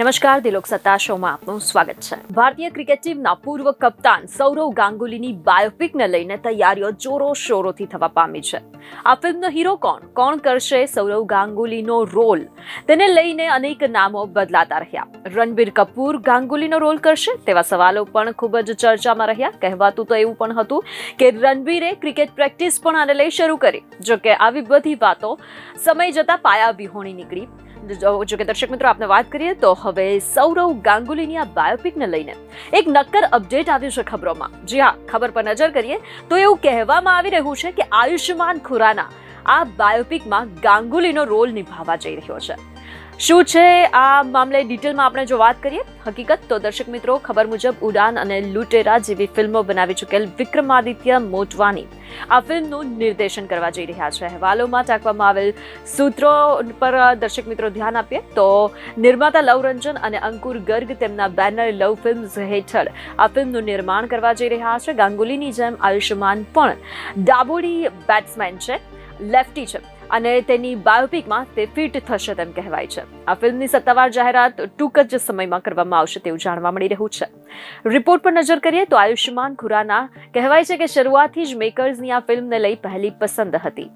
નમસ્કાર, દિલોક સત્તા શોમાં આપનું સ્વાગત છે. ભારતીય ક્રિકેટ ટીમના પૂર્વ કપ્તાન સૌરવ ગાંગુલીની બાયોપિકને લઈને તૈયારીઓ જોરો શોરોથી થવા પામી છે. આ ફિલ્મનો હીરો કોણ? કોણ કરશે સૌરવ ગાંગુલીનો રોલ? તેને લઈને અનેક નામો બદલાતા રહ્યા. રણબીર કપૂર ગાંગુલીનો રોલ કરશે? તેવા સવાલો પણ ખૂબ જ ચર્ચામાં રહ્યા. કહેવાતું તો એવું પણ હતું કે રણબીરે ક્રિકેટ પ્રેક્ટિસ પણ આને લઈ શરૂ કરી. જોકે આવી બધી વાતો સમય જતાં પાયા વિહોણી નીકળી. જો કે દર્શક મિત્રો આપણે વાત કરીએ તો હવે સૌરવ ગાંગુલીની આ બાયોપિકને લઈને એક નક્કર અપડેટ આવ્યું છે ખબરોમાં. જી હા, ખબર પર નજર કરીએ તો એવું કહેવામાં આવી રહ્યું છે કે આયુષ્યમાન ખુરાના આ બાયોપિકમાં ગાંગુલીનો રોલ નિભાવવા જઈ રહ્યો છે. શું છે આ મામલે ડિટેલમાં આપણે જો વાત કરીએ, હકીકત તો દર્શક મિત્રો ખબર મુજબ ઉડાન અને લૂટેરા જેવી ફિલ્મો બનાવી ચૂકેલ વિક્રમાદિત્ય મોટવાની આ ફિલ્મનું નિર્દેશન કરવા જઈ રહ્યા છે. અહેવાલોમાં ટાંકવામાં આવેલ સૂત્રો પર દર્શક મિત્રો ધ્યાન આપીએ તો નિર્માતા લવરંજન અને અંકુર ગર્ગ તેમના બેનર લવ ફિલ્મ્સ હેઠળ આ ફિલ્મનું નિર્માણ કરવા જઈ રહ્યા છે. ગાંગુલીની જેમ આયુષ્યમાન પણ ડાબોડી બેટ્સમેન છે. લેફ્ટી છે અને તેની બાયોપિકમાં તે ફિટ થશે તેમ કહેવાય છે. આ ફિલ્મની સત્તાવાર જાહેરાત ટૂંક જ સમયમાં કરવામાં આવશે તેવું જાણવા મળી રહ્યું છે. રિપોર્ટ પર નજર કરીએ તો આયુષ્યમાન ખુરાના કહેવાય છે કે શરૂઆતથી જ મેકર્સની આ ફિલ્મને લઈ પહેલી પસંદ હતી.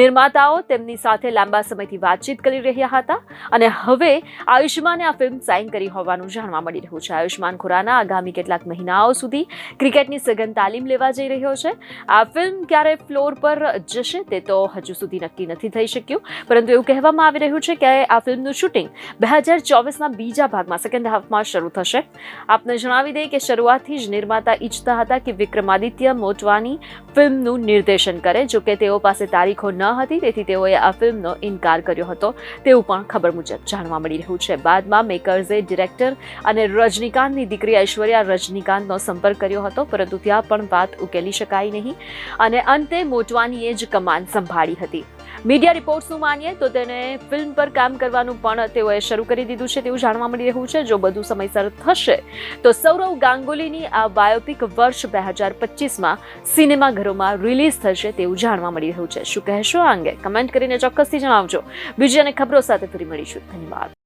નિર્માતાઓ તેમની સાથે લાંબા સમયથી વાતચીત કરી રહ્યા હતા અને હવે આયુષ્યમાને આ ફિલ્મ સાઇન કરી હોવાનું જાણવા મળી રહ્યું છે. આયુષ્યમાન ખુરાના આગામી કેટલાક મહિનાઓ સુધી ક્રિકેટની સઘન તાલીમ લેવા જઈ રહ્યો છે. આ ફિલ્મ ક્યારે ફ્લોર પર જશે તે તો હજુ સુધી નક્કી નથી થઈ શક્યું, પરંતુ એવું કહેવામાં આવી રહ્યું છે કે આ ફિલ્મનું શૂટિંગ બે હજાર ચોવીસના બીજા ભાગમાં સેકન્ડ હાફમાં શરૂ થશે. આપને જણાવી દઈએ કે શરૂઆતથી જ નિર્માતા ઈચ્છતા હતા કે વિક્રમાદિત્ય મોટવાની ફિલ્મનું નિર્દેશન કરે, જો કે તેઓ પાસે તારીખો ન હતી, તેથી તેઓએ આ ફિલ્મનો ઇનકાર કર્યો હતો. તેવું પણ ખબર મુજબ જાણવા મળી રહ્યું છે. બાદમાં મેકર્સે ડિરેક્ટર અને રજનીકાંતની દીકરી ઐશ્વર્યા રજનીકાંતનો સંપર્ક કર્યો હતો, પરંતુ ત્યાં પણ વાત ઉકેલી શકાય નહીં. અને અંતે મોટવાનીએ જ કમાન સંભાળી હતી. મીડિયા રિપોર્ટ્સનું માનીએ તો તેને ફિલ્મ પર કામ કરવાનું પણ તેઓએ શરૂ કરી દીધું છે તેવું જાણવા મળી રહ્યું છે. જો બધું સમયસર થશે, તો સૌરવ ગાંગુલીની આ બાયોપિક વર્ષ બે હજાર પચીસમાં સિનેમાઘરોમાં રિલીઝ થશે તેવું જાણવા મળી રહ્યું છે. શું કહેશો આ અંગે? કમેન્ટ કરીને ચોક્કસથી જણાવજો. બીજી અને ખબરો સાથે ફરી મળીશું. ધન્યવાદ.